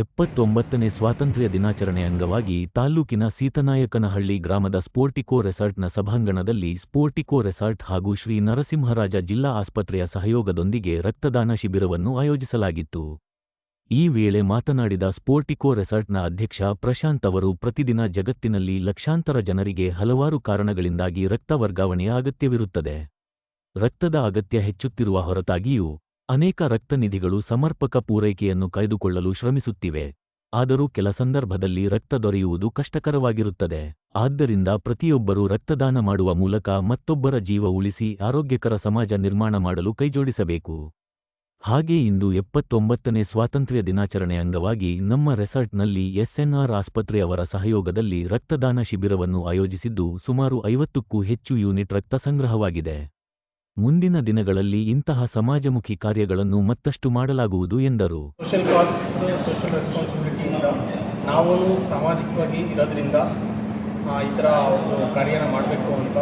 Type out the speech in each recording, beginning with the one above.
ಎಪ್ಪತ್ತೊಂಬತ್ತನೇ ಸ್ವಾತಂತ್ರ್ಯ ದಿನಾಚರಣೆ ಅಂಗವಾಗಿ ತಾಲ್ಲೂಕಿನ ಸೀತನಾಯಕನಹಳ್ಳಿ ಗ್ರಾಮದ ಸ್ಪೋರ್ಟಿಕೋ ರೆಸಾರ್ಟ್ನ ಸಭಾಂಗಣದಲ್ಲಿ ಸ್ಪೋರ್ಟಿಕೋ ರೆಸಾರ್ಟ್ ಹಾಗೂ ಶ್ರೀ ನರಸಿಂಹರಾಜ ಜಿಲ್ಲಾ ಆಸ್ಪತ್ರೆಯ ಸಹಯೋಗದೊಂದಿಗೆ ರಕ್ತದಾನ ಶಿಬಿರವನ್ನು ಆಯೋಜಿಸಲಾಗಿತ್ತು. ಈ ವೇಳೆ ಮಾತನಾಡಿದ ಸ್ಪೋರ್ಟಿಕೋ ರೆಸಾರ್ಟ್ನ ಅಧ್ಯಕ್ಷ ಪ್ರಶಾಂತ್ ಅವರು, ಪ್ರತಿದಿನ ಜಗತ್ತಿನಲ್ಲಿ ಲಕ್ಷಾಂತರ ಜನರಿಗೆ ಹಲವಾರು ಕಾರಣಗಳಿಂದಾಗಿ ರಕ್ತ ವರ್ಗಾವಣೆಯ ಅಗತ್ಯವಿರುತ್ತದೆ. ರಕ್ತದ ಅಗತ್ಯ ಹೆಚ್ಚುತ್ತಿರುವ ಹೊರತಾಗಿಯೂ ಅನೇಕ ರಕ್ತನಿಧಿಗಳು ಸಮರ್ಪಕ ಪೂರೈಕೆಯನ್ನು ಕಾಯ್ದುಕೊಳ್ಳಲು ಶ್ರಮಿಸುತ್ತಿವೆ. ಆದರೂ ಕೆಲ ಸಂದರ್ಭದಲ್ಲಿ ರಕ್ತ ದೊರೆಯುವುದು ಕಷ್ಟಕರವಾಗಿರುತ್ತದೆ. ಆದ್ದರಿಂದ ಪ್ರತಿಯೊಬ್ಬರೂ ರಕ್ತದಾನ ಮಾಡುವ ಮೂಲಕ ಮತ್ತೊಬ್ಬರ ಜೀವ ಉಳಿಸಿ ಆರೋಗ್ಯಕರ ಸಮಾಜ ನಿರ್ಮಾಣ ಮಾಡಲು ಕೈಜೋಡಿಸಬೇಕು. ಹಾಗೆ ಇಂದು ಎಪ್ಪತ್ತೊಂಬತ್ತನೇ ಸ್ವಾತಂತ್ರ್ಯ ದಿನಾಚರಣೆ ಅಂಗವಾಗಿ ನಮ್ಮ ರೆಸಾರ್ಟ್ನಲ್ಲಿ ಎಸ್ಎನ್ಆರ್ ಆಸ್ಪತ್ರೆಯವರ ಸಹಯೋಗದಲ್ಲಿ ರಕ್ತದಾನ ಶಿಬಿರವನ್ನು ಆಯೋಜಿಸಿದ್ದು ಸುಮಾರು ಐವತ್ತಕ್ಕೂ ಹೆಚ್ಚು ಯೂನಿಟ್ ರಕ್ತ ಸಂಗ್ರಹವಾಗಿದೆ. ಮುಂದಿನ ದಿನಗಳಲ್ಲಿ ಇಂತಹ ಸಮಾಜಮುಖಿ ಕಾರ್ಯಗಳನ್ನು ಮತ್ತಷ್ಟು ಮಾಡಲಾಗುವುದು ಎಂದರು. ಸೋಷಿಯಲ್ ಕಾಸ್ ಸೋಷಿಯಲ್ ರೆಸ್ಪಾನ್ಸಿಬಿಲಿಟಿಯಿಂದ ನಾವು ಸಾಮಾಜಿಕವಾಗಿ ಇರೋದ್ರಿಂದ ಈ ಥರ ಒಂದು ಕಾರ್ಯನ ಮಾಡಬೇಕು ಅಂತ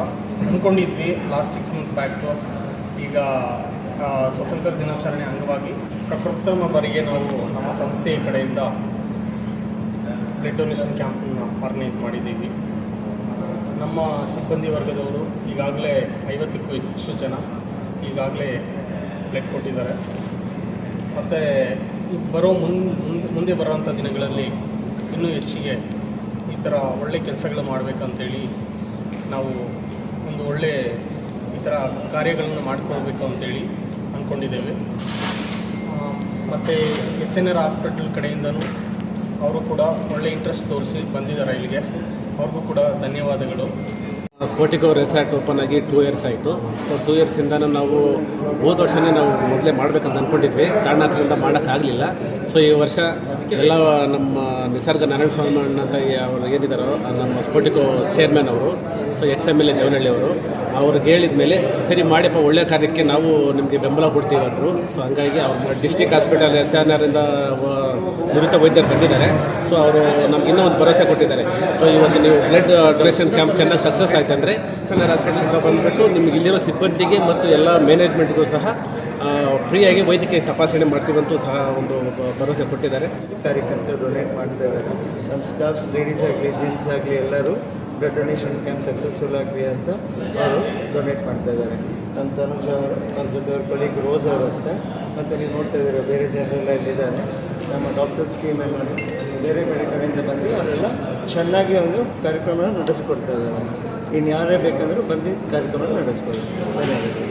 ಅಂದ್ಕೊಂಡಿದ್ವಿ ಲಾಸ್ಟ್ ಸಿಕ್ಸ್ ಮಂತ್ಸ್ ಬ್ಯಾಕು ಈಗ ಸ್ವತಂತ್ರ ದಿನಾಚರಣೆ ಅಂಗವಾಗಿ ಪ್ರಪ್ರಥಮ ಬಾರಿಗೆ ನಾವು ನಮ್ಮ ಸಂಸ್ಥೆಯ ಕಡೆಯಿಂದ ಬ್ಲಡ್ ಡೊನೇಷನ್ ಕ್ಯಾಂಪನ್ನು ಆರ್ಗನೈಸ್ ಮಾಡಿದ್ದೀವಿ. ನಮ್ಮ ಸಿಬ್ಬಂದಿ ವರ್ಗದವರು ಈಗಾಗಲೇ ಐವತ್ತಕ್ಕೂ ಹೆಚ್ಚು ಜನ ಈಗಾಗಲೇ ಬ್ಲಡ್ ಕೊಟ್ಟಿದ್ದಾರೆ. ಮತ್ತು ಬರೋ ಮುಂದೆ- ಮುಂದೆ ಬರೋವಂಥ ದಿನಗಳಲ್ಲಿ ಇನ್ನೂ ಹೆಚ್ಚಿಗೆ ಈ ಥರ ಒಳ್ಳೆ ಕೆಲಸಗಳು ಮಾಡಬೇಕಂತೇಳಿ ನಾವು ಒಂದು ಒಳ್ಳೆ ಈ ಥರ ಕಾರ್ಯಗಳನ್ನು ಮಾಡ್ಕೊಳ್ಬೇಕು ಅಂತೇಳಿ ಅಂದ್ಕೊಂಡಿದ್ದೇವೆ. ಮತ್ತು ಎಸ್ ಎನ್ ಆರ್ ಹಾಸ್ಪಿಟಲ್ ಕಡೆಯಿಂದನೂ ಅವರು ಕೂಡ ಒಳ್ಳೆ ಇಂಟ್ರೆಸ್ಟ್ ತೋರಿಸಿ ಬಂದಿದ್ದಾರೆ ಇಲ್ಲಿಗೆ. ಅವ್ರಿಗೂ ಕೂಡ ಧನ್ಯವಾದಗಳು. ಸ್ಪೋಟಿಕೋ ರೆಸಾರ್ಟ್ ಓಪನ್ ಆಗಿ ಟೂ ಇಯರ್ಸ್ ಆಯಿತು. ಸೊ ಟೂ ಇಯರ್ಸಿಂದ ನಾವು ಹೋದ ವರ್ಷನೇ ನಾವು ಮೊದಲೇ ಮಾಡಬೇಕಂತ ಅಂದ್ಕೊಂಡಿದ್ವಿ ಕಾರಣಾಂತರದಿಂದ ಮಾಡೋಕ್ಕಾಗಲಿಲ್ಲ. ಸೊ ಈ ವರ್ಷ ಎಲ್ಲ ನಮ್ಮ ನಿಸರ್ಗ ನಾರಾಯಣ ಸ್ವಾಮಿ ಅಣ್ಣ ಅಂತ ಅವರು ಏನಿದ್ದಾರೋ ನಮ್ಮ ಸ್ಪೋಟಿಕೋ ಚೇರ್ಮನ್ ಅವರು so ex M L A Devanahalli ಅವರು ಅವ್ರಿಗೆ ಹೇಳಿದ ಮೇಲೆ ಸರಿ ಮಾಡಿಪ್ಪ, ಒಳ್ಳೆ ಕಾರ್ಯಕ್ಕೆ ನಾವು ನಿಮಗೆ ಬೆಂಬಲ ಕೊಡ್ತೀವಿ ಅಂದರು. ಸೊ ಹಂಗಾಗಿ ಅವ್ರು ಡಿಸ್ಟಿಕ್ ಹಾಸ್ಪಿಟಲ್ ಎಸ್ ಆರ್ ಆರಿಂದ ನುರಿತ ವೈದ್ಯರು ಬಂದಿದ್ದಾರೆ ಸೊ ಅವರು ನಮ್ಗೆ ಇನ್ನೂ ಒಂದು ಭರವಸೆ ಕೊಟ್ಟಿದ್ದಾರೆ. ಸೊ ಇವತ್ತು ನೀವು ಬ್ಲಡ್ ಡೊನೇಷನ್ ಕ್ಯಾಂಪ್ ಚೆನ್ನಾಗಿ ಸಕ್ಸಸ್ ಆಯ್ತು ಅಂದರೆ ಕನ್ನಡ ಹಾಸ್ಪಿಟಲ್ಗೆ ಬಂದುಬಿಟ್ಟು ನಿಮ್ಗೆ ಇಲ್ಲಿರೋ ಸಿಬ್ಬಂದಿಗೆ ಮತ್ತು ಎಲ್ಲ ಮ್ಯಾನೇಜ್ಮೆಂಟ್ಗೂ ಸಹ ಫ್ರೀಯಾಗಿ ವೈದ್ಯಕೀಯ ತಪಾಸಣೆ ಮಾಡ್ತೀವಂತೂ ಸಹ ಒಂದು ಭರವಸೆ ಕೊಟ್ಟಿದ್ದಾರೆ. ಡೊನೇಟ್ ಮಾಡ್ತಾ ಇದ್ದಾರೆ. ನಮ್ಮ ಸ್ಟಾಫ್ಸ್ ಲೇಡೀಸ್ ಆಗಲಿ ಜೆಂಟ್ಸ್ ಆಗಲಿ ಎಲ್ಲರೂ ಬ್ಲಡ್ ಡೊನೇಷನ್ ಕ್ಯಾಂಪ್ ಸಕ್ಸಸ್ಫುಲ್ ಆಗಲಿ ಅಂತ ಅವರು ಡೊನೇಟ್ ಮಾಡ್ತಾ ಇದ್ದಾರೆ. ನಮ್ಮ ತನುಜ ಅವರು ಅವ್ರ ಜೊತೆ ಅವ್ರ ಕೊಲೀಗ್ ರೋಸ್ ಅವರು ಅಂತ. ಮತ್ತು ನೀವು ನೋಡ್ತಾ ಇದ್ದಾರೆ, ಬೇರೆ ಜನರೆಲ್ಲ ಇಲ್ಲಿದ್ದಾರೆ. ನಮ್ಮ ಡಾಕ್ಟರ್ ಸ್ಕೀಮ್ ಎಲ್ಲ ಬೇರೆ ಬೇರೆ ಕಡೆಯಿಂದ ಬಂದು ಅದೆಲ್ಲ ಚೆನ್ನಾಗಿ ಒಂದು ಕಾರ್ಯಕ್ರಮ ನಡೆಸ್ಕೊಡ್ತಾ ಇದ್ದಾರೆ. ಇನ್ನು ಯಾರೇ ಬೇಕಂದರೂ ಬಂದು ಕಾರ್ಯಕ್ರಮ ನಡೆಸ್ಕೊಳ್ತಾರೆ ಧನ್ಯವಾದಗಳು.